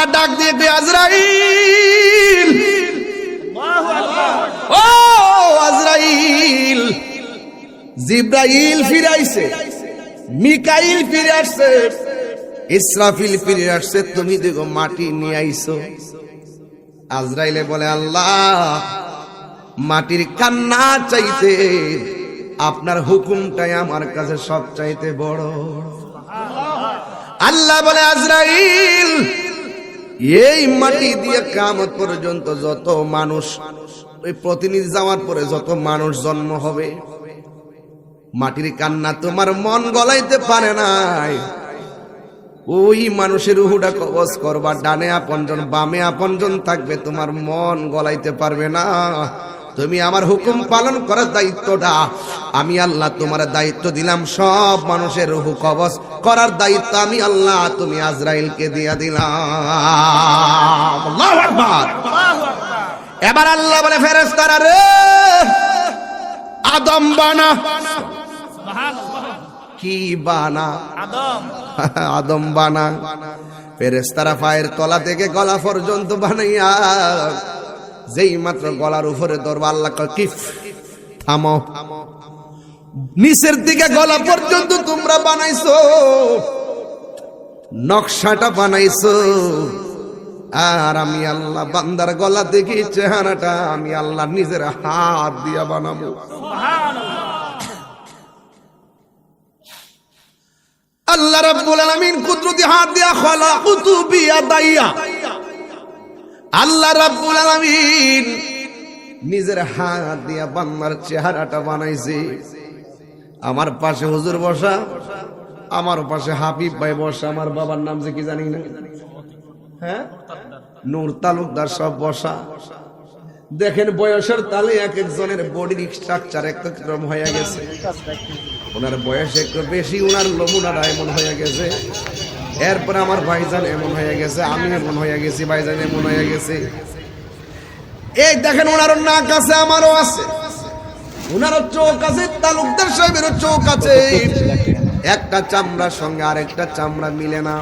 আল্লাহ ডাক দিয়ে আজরাইল। ও আজরাইল। জিব্রাইল ফিরে আইছে, মিকাইল ফিরে আসছে, ইসরাফিল ফিরে আসছে, তুমি দেখো মাটি নিয়ে আইছো। আজরাইলে বলে, আল্লাহ, মাটির কান্না চাইতে আপনার হুকুমটাই আমার কাছে সব চাইতে বড়। আল্লাহ বলে, আজরাইল এই মাটি দিয়ে কামত পর্যন্ত যত মানুষ, ওই প্রতিনিধি যাওয়ার পরে যত মানুষ জন্ম হবে, মাটির কান্না তোমার মন গলাইতে পারে নাই। ওই মানুষের উহুটা কবজ করবা, ডানে আপনজন বামে আপনজন থাকবে, তোমার মন গলাইতে পারবে না। তুমি আমার হুকুম পালন করার দায়িত্বটা। আমি আল্লাহ তোমার দায়িত্ব দিলাম, সব মানুষের রুহু কবজ করার দায়িত্ব আমি আল্লাহ তুমি আজরাইলকে দিয়া দিলাম। এবার আল্লাহ বলে ফেরেস্তারা রে, আদম বানা। কি বানা? আদম বানা। ফেরেস্তারা পায়ের তলা থেকে গলা পর্যন্ত বানাইয়া যেই মাত্র গলার উপরে ধরবা, আল্লাহ কিফ, থামো। নিচের দিকে গলা পর্যন্ত তোমরা বানাইছো, নকশাটা বানাইছো। আর আমি আল্লাহ বান্দার গলা দেখি, চেহারাটা আমি আল্লাহ নিজের হাত দিয়া বানাবো। আল্লাহ রাব্বুল আলামিন কুদরতি হাত দিয়া, খলাকুতু বিয়াদাইয়া আল্লাহ রাব্বুল আলামিন নিজের হাত দিয়া বান্দার চেহারাটা বানাইছে। আমার পাশে হুজুর বসা, আমার পাশে হাবিব ভাই বসা, আমার বাবার নাম যে কি জানি না? হ্যাঁ? নূর তালুকদার সব বসা। দেখেন বয়সের তালে এক একজনের বডির স্ট্রাকচার এক এক রকম হয়ে গেছে। ওনার বয়স একটু বেশি, ওনার নমুনাটা এমন হয়ে গেছে। এরপরে আমার ভাইজান এমন হয়ে গেছে আমি এমন হয়ে গেছি ভাইজান এমন হয়ে গেছে। এই দেখেন ওনারও নাক আছে আমারও আছে। ওনারও চোখ আছে তালুকদার সাহেবেরও চোখ আছে। একটা চামড়ার সঙ্গে আরেকটা চামড়া মিলে না।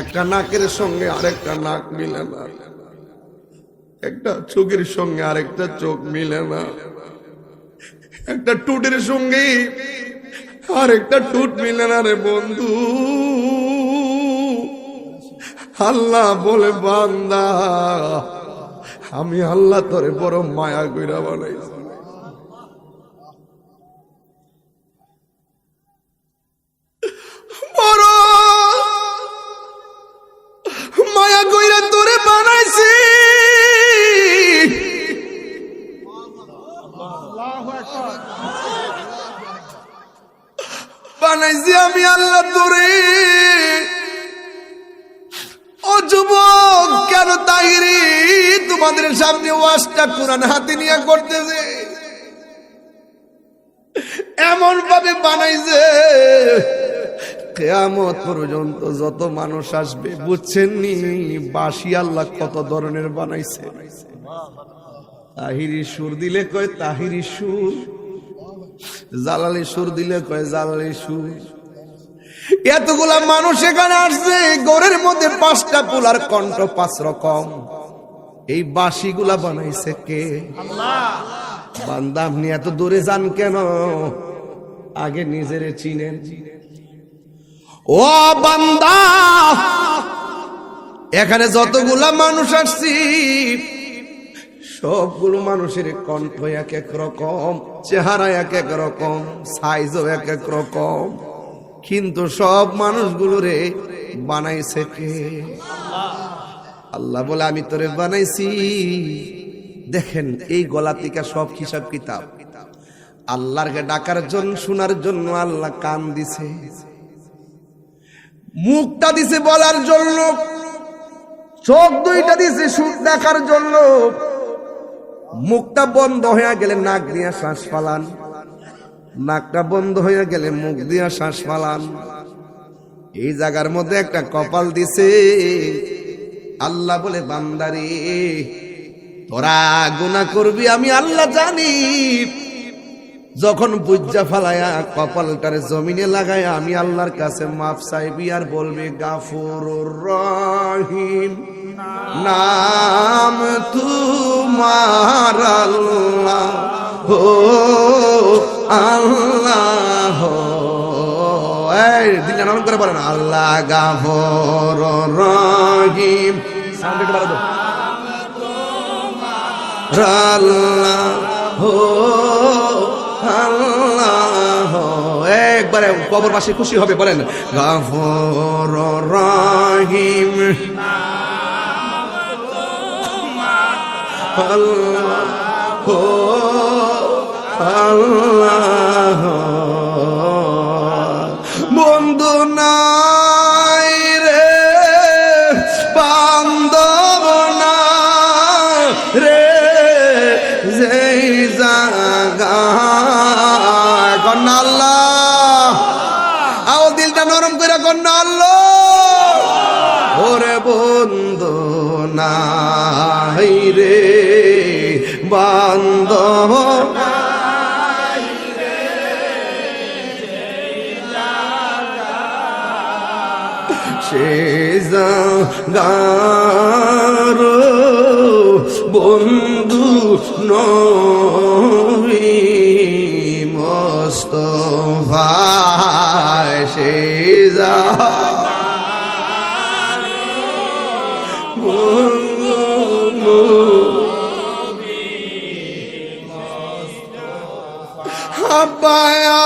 একটা নাকের সঙ্গে আরেকটা নাক মিলে না। একটা চোখের সঙ্গে আরেকটা চোখ মিলে না। একটা টুটের সঙ্গে আরেকটা টুট মিলে না রে বন্ধু। আল্লাহ বলে, বান্দা, আমি আল্লাহ তোরে বড় মায়া কইরা বানাইছি। কেন তোমাদের সামনে ওয়াজটা কোরআন হাতে নিয়ে করতেছে। এমন ভাবে বানাইছে, কেয়ামত পর্যন্ত যত মানুষ আসবে বুঝছেন নি বাসি আল্লাহ কত ধরনের বানাইছে। তাহিরি সুর দিলে কয় তাহিরি সুর, জালালি সুর দিলে কয় জালালি সুর। এতগুলা মানুষ এখানে আসছে গড়ের মধ্যে পাঁচটা পোলার কণ্ঠ পাঁচ রকম। এই বাঁশিগুলা বানাইছে কে? বান্দা, আপনি এত দূরে যান কেন? আগে নিজের চিনেন। ও বান্দা, এখানে যতগুলা মানুষ আসছি, সবগুলো মানুষের কণ্ঠ এক এক রকম, চেহারা এক এক রকম সাইজও এক এক রকম। কিন্তু সব মানুষগুলো রে বানাইছে কে? আল্লাহ বলে, আমি তোরে বানাইছি। দেখেন, এই গলা থেকে সব হিসাব কিতাব। আল্লাহরকে ডাকার জন্য, শোনার জন্য আল্লাহ কান দিছে। মুখটা দিছে বলার জন্য। চোখ দুইটা দিছে সুখ দেখার জন্য। মুখটা বন্ধ হয়ে গেলে নাক দিয়ে শ্বাস ফালান। নাকটা বন্ধ হয়ে গেলে মুখ দিয়া শ্বাস ফালান। এই জায়গার মধ্যে একটা কপাল দিছে। আল্লাহ বলে, বান্দারি, তোরা গুণা করবি, আমি আল্লাহ জানি। যখন বুজ্জা ফালায়া কপালটার জমিনে লাগায়, আমি আল্লাহর কাছে মাপ চাইবি আর বলবি গাফুর রহিম, নাম তোমার আল্লাহ হো আল্লাহ এই দিনটা নরম করে বলেন আল্লাহ গাফর রহিম। সাউন্ড একটু বাড়া আল্লাহ হো আল্লাহ। একবারে কবর পাশে খুশি হবে বলেন গাফর রহিম। আল্লাহ হো আল্লাহ। বান্ধব সে গার বন্ধু নবী মস্তফায় সে যা আব্বায়া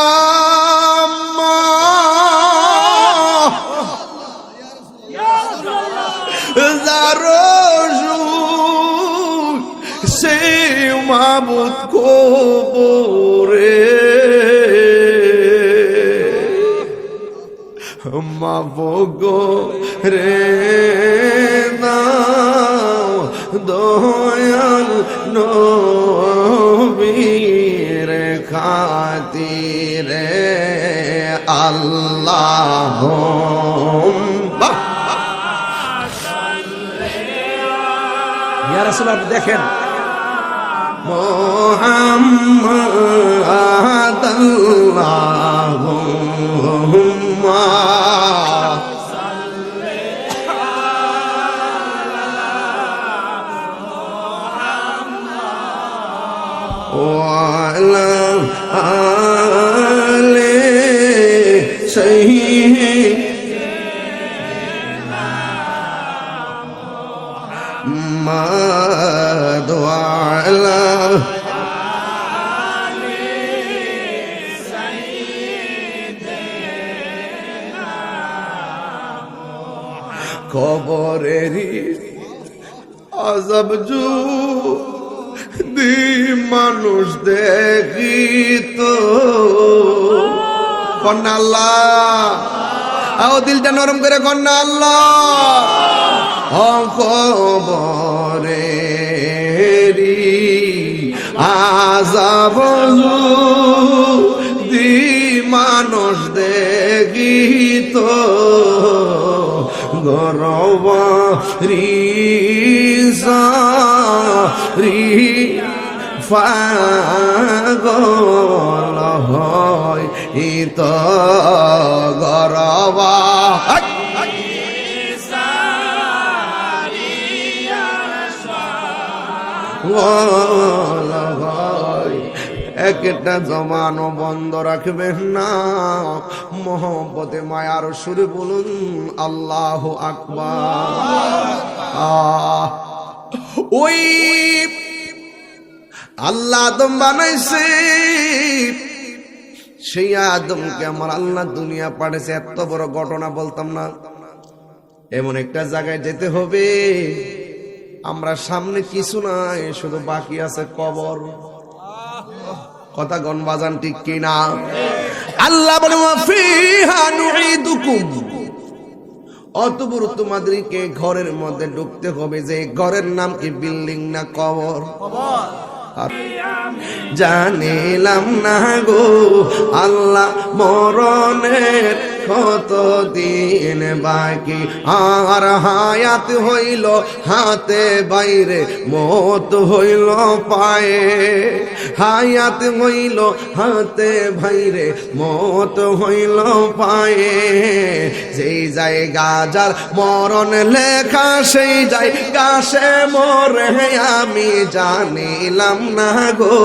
জারজু সে মাবুত কোবরে মাবগো রে নাও দয়াল নবীর খাতিরে আল্লাহ ইয়া রাসূল আপনি দেখেন মোহাম্মদ আল্লাহুম্মা وعلى আলে সহি মাদওয়ালা কবরের আজব জু দি মানুষ তো। কন্যা আল্লাহ। আও দিলটা নরম করে কন্যা আল্লাহ। ও কবরে আজাব দি মানুষ দেখি তো। গরব রিসা রি ফাগল হয় ইত গরবা একটা জমানো বন্ধ রাখবেন না মোহব্বতে মায়ার সুরে বলুন আল্লাহ আকবার আহ, ওই আল্লাহ আদম বানাইছে। সেই আদমকে আমার আল্লাহ দুনিয়া পাঠাইছে এত বড় ঘটনা বলতাম না। এমন একটা জায়গায় যেতে হবে। আমরা সামনে কিছু নাই, শুধু বাকি আছে কবর। কথা গন বাজান ঠিক কিনা? আল্লাহ বলে অতবর তোমাদেরকে ঘরের মধ্যে ঢুকতে হবে যে ঘরের নাম কি বিল্ডিং না কবর? জানিলাম না গো, আল্লাহ মরণের কত দিন বাকি? আর হায়াত হইল হাতে বাইরে, মত হইল পায়ে। হায়াত হইল হাতে বাইরে, মত হইল পায়ে। যেই জায়গা যার মরণ লেখা, সেই জায়গা সে মরে, আমি জানিলাম না গো।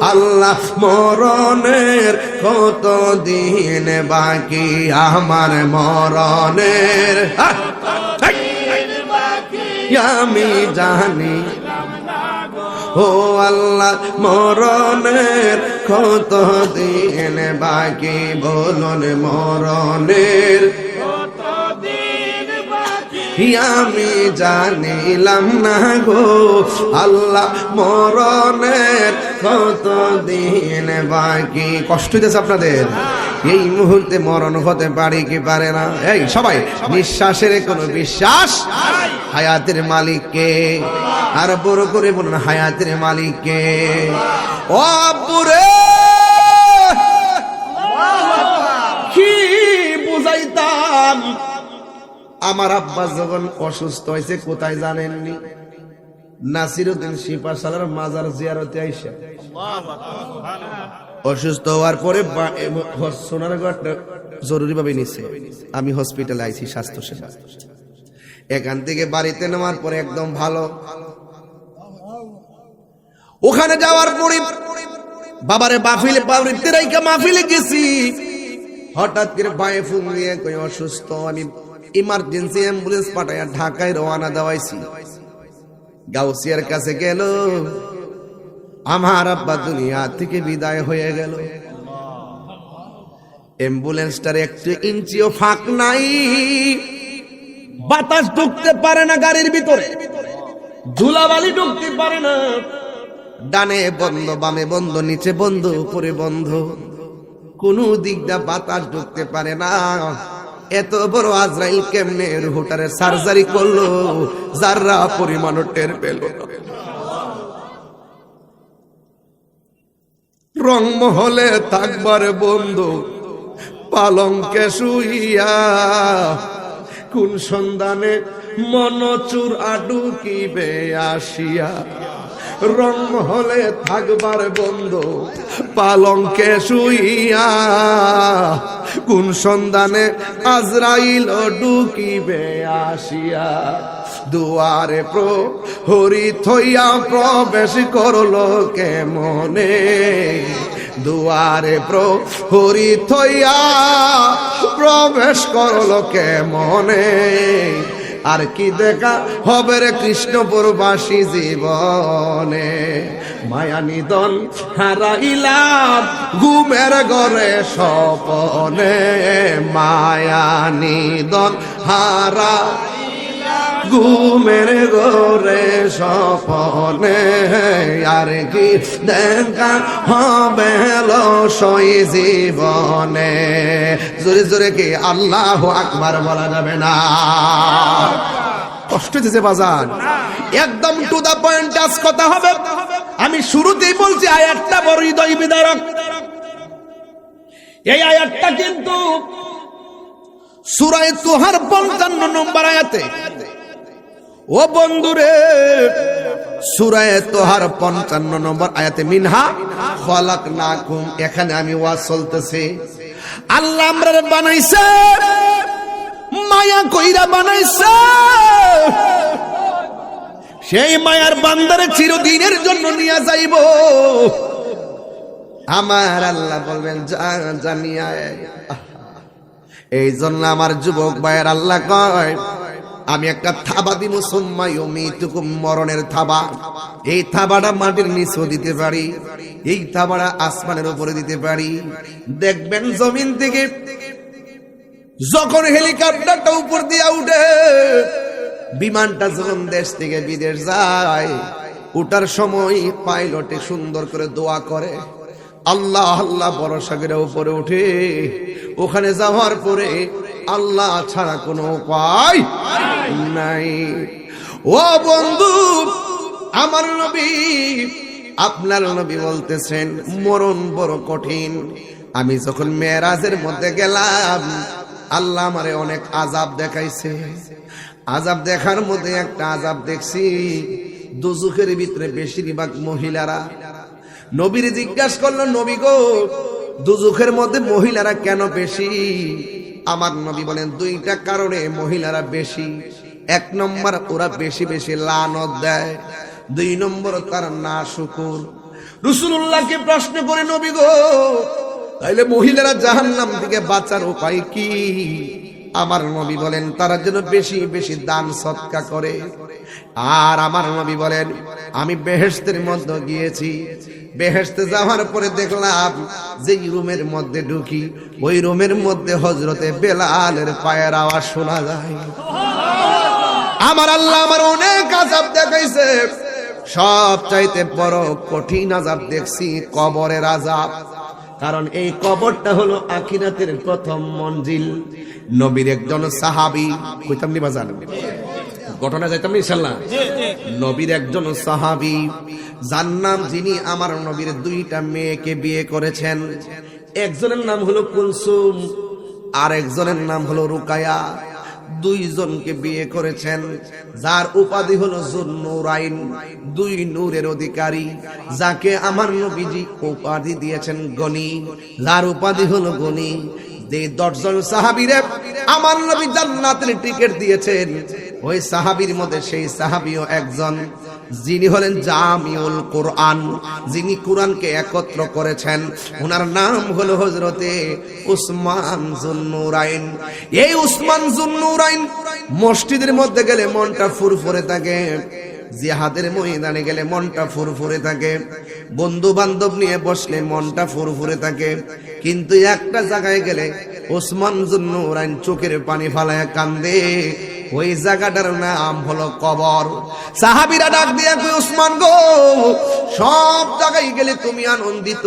আল্লাহ মরণের কত দিন বাকি? আমার মরণের আমি জানি। ও আল্লাহ মরণের কত দিন বাকি? বলুন মরণের আমি জানিলাম না গো আল্লাহ মরণের কত দিন বাকি। কষ্ট হইতেছে আপনাদের? এই মুহূর্তে মরণ হতে পারে কি পারে না? এই সবাই নিঃশ্বাসের কোনো বিশ্বাস? হায়াতের মালিককে? আর বড় করে বলুন হায়াতের মালিককে? ও আব্বুরে! কি বুঝাইতাম? আমার আব্বা যখন অসুস্থ হয়েছে, কোথায় জানেননি? নাসিরুদ্দিন শিপাশালার মাজার জিয়ারতে আইসা। অসুস্থ হওয়ার পরে সোনারগড় জরুরি ভাবে নিছে। আমি হসপিটালে আইছি স্বাস্থ্য সেবা এখান থেকে বাড়িতে নেওয়ার পরে একদম ভালো। ওখানে যাওয়ার পরে বাবারে মাহফিলে বাড়িতে রাইকা মাহফিলে গেছি। হঠাৎ করে বায়ে ফুল দিয়ে কই অসুস্থ, আমি ইমার্জেন্সি অ্যাম্বুলেন্স পাঠাইয়া ঢাকায় রওনা দেওয়াইছি। গাউসিয়ার কাছে গেল। আমার আব্বা দুনিয়া থেকে বিদায় হয়ে গেল। অ্যাম্বুলেন্সটার একটু ইঞ্চিও ফাঁক নাই। বাতাস ঢুকতে পারে না গাড়ির ভিতরে। ধুলাবালি ঢুকতে পারে না। ডানে বন্ধ, বামে বন্ধ, নিচে বন্ধ, উপরে বন্ধ। কোন দিক দা বাতাস ঢুকতে পারে না। এত বড় আজরাইল কেমনে রুহুটারে সার্জারি করল যাররা পরিমাণ টের পেল। রংমহলে থাকবার বন্ধু পালঙ্কে শুইয়া, কোন সন্ধানে মনচুর আডুকিবে আসিয়া রংমহলে থাকবার বন্ধু পালঙ্কে শুইয়া কোন সন্ধানে আজরাইল ডুকিবে আসিয়া দুয়ারে প্র হরি থইয়া প্রবেশ করল কেমনে? দুয়ারে প্র হরি থইয়া প্রবেশ করল কেমনে? আর কি দেখা হবে রে কৃষ্ণপুরবাসী জীবনে? মায়া নিদন হারাইলাম ঘুমের ঘরে স্বপনে। মায়া নিদন হারা ঘুমের ঘরে স্বপনে, আর কি দেখা হবে সই জীবনে? জোরে জোরে কি আল্লাহ আকবার বলা যাবে না? কষ্ট দিতে বাজান। একদম টু দা পয়েন্ট টাচ কথা হবে। আমি শুরুতেই বলছি, আয়াতটা বড় হৃদয় বিদারক এই আয়াতটা কিন্তু সুরায় তোহার পঞ্চান্ন নম্বর আয়াতে ও বন্ধুরে, সুরায় তোহার পঞ্চান্ন নম্বর আয়াতে, মিনহা খলাক না কুম এখানে আমি ওয়াজ চলতেছি। আল্লাহ আমরা বানাইছে, মায়া কইরা বানাইছে। সেই মায়ার বান্দারে চিরদিনের জন্য নিয়ে যাইব। আমার আল্লাহ বলবেন জানিয়া এই জন্য আমার যুবক ভাইয়ের আল্লাহ কয় আমি একটা থাবা দিব সুম্মাইতুকুম মরণের থাবা। এই থাবাটা মাটির নিচেও দিতে পারি, এই থাবাটা আসমানের উপরে দিতে পারি। দেখবেন জমিন থেকে যখন হেলিকপ্টারটা উপর দিয়ে উঠে, বিমানটা যখন দেশ থেকে বিদেশ যায় ওটার সময় পাইলটে সুন্দর করে দোয়া করে, আল্লাহ আল্লাহ, বড় করে উপরে উঠে, ওখানে যাওয়ার পরে আল্লাহ ছাড়া কোনো উপায় নাই। ও বন্ধু, আমার নবী, আপনার নবী বলতেছেন, মরণ বড় কঠিন। আমি যখন মেয়েরাজের মধ্যে গেলাম, আল্লাহ আমারে অনেক আজাব দেখাইছে। আজাব দেখার মধ্যে একটা আজাব দেখছি দুজুখের ভিতরে বেশিরভাগ মহিলারা। নবীর জিজ্ঞাসা করল, নবী গো দুজুখের মধ্যে মহিলারা কেন বেশি? আমার নবী বলেন, দুইটা কারণে মহিলারা বেশি। এক নম্বর, ওরা বেশি বেশি লানত দেয়। দুই নম্বর, তার না শুকুর রসুল্লাহকে প্রশ্ন করে, নবী গো, তাইলে মহিলারা জাহান্নাম থেকে বাঁচার উপায় কি? আমার নবী বলেন, তারা যেন বেশি বেশি দান সৎকা করে। আর আমার নবী বলেন, আমি বেহেস্তের মধ্যে গিয়েছি। বেহেস্তে যাওয়ার পরে দেখলাম যে রুমের মধ্যে ঢুকি ওই রুমের মধ্যে হজরতে বেলালের পায়ের আওয়াজ শোনা যায়। আমার আল্লাহ আমার অনেক আজাব দেখাইছে। সব চাইতে বড় কঠিন আজাব দেখছি কবরের আজাব কারণ এই কবরটা হলো আখিরাতের প্রথম মঞ্জিল। নবীর একজন সাহাবি কইতাম নি বাজান? ঘটনা যাইতাম ইনশাল্লাহ নবীর একজন সাহাবি যার নাম যিনি আমার নবীর দুইটা মেয়েকে বিয়ে করেছেন। একজনের নাম হলো কুলসুম আর একজনের নাম হলো রুকায়া। দুইজনকে বিয়ে করেছেন, যার উপাধি হলো জুন্নুরাইন, দুই নূরের অধিকারী, যাকে আমার নবীজি উপাধি দিয়েছেন গনি। যার উপাধি হলো গনি। যে দশজন সাহাবিরে আমার নবী জান্নাতের টিকিট দিয়েছেন, ওই সাহাবির মধ্যে সেই সাহাবিও একজন। যিনি হলেন জামিউল কোরআন, যিনি কোরআনকে একত্র করেছেন ওনার নাম হলো হজরতে উসমান জুন্নুরাইন। এই উসমান জুন্নুরাইন মসজিদের মধ্যে গেলে মনটা ফুরফুরে থাকে, জিহাদের ময়দানে গেলে মনটা ফুরফুরে থাকে বন্ধু বান্ধব নিয়ে বসলে মনটা ফুরফুরে থাকে, কিন্তু একটা জায়গায় গেলে ওসমান জুন্নুরাইন চোখের পানি ফালায় কান্দে। ওই জায়গাটার নাম হলো কবর। সাহাবিরা ডাক দিয়ে কই ওসমান গো, সব জায়গায় গেলে তুমি আনন্দিত।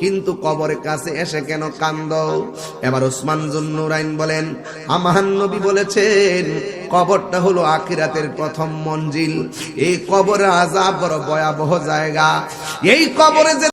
কিন্তু কবরের কাছে এসে কেন কান্দ? এবার ওসমান জুন্নুরাইন বলেন, আমার নবী বলেছেন, কবরটা হলো আখিরাতের প্রথম মঞ্জিল। এই কবরে আজাব বড় ভয়াবহ জায়গা। এই কবরে যে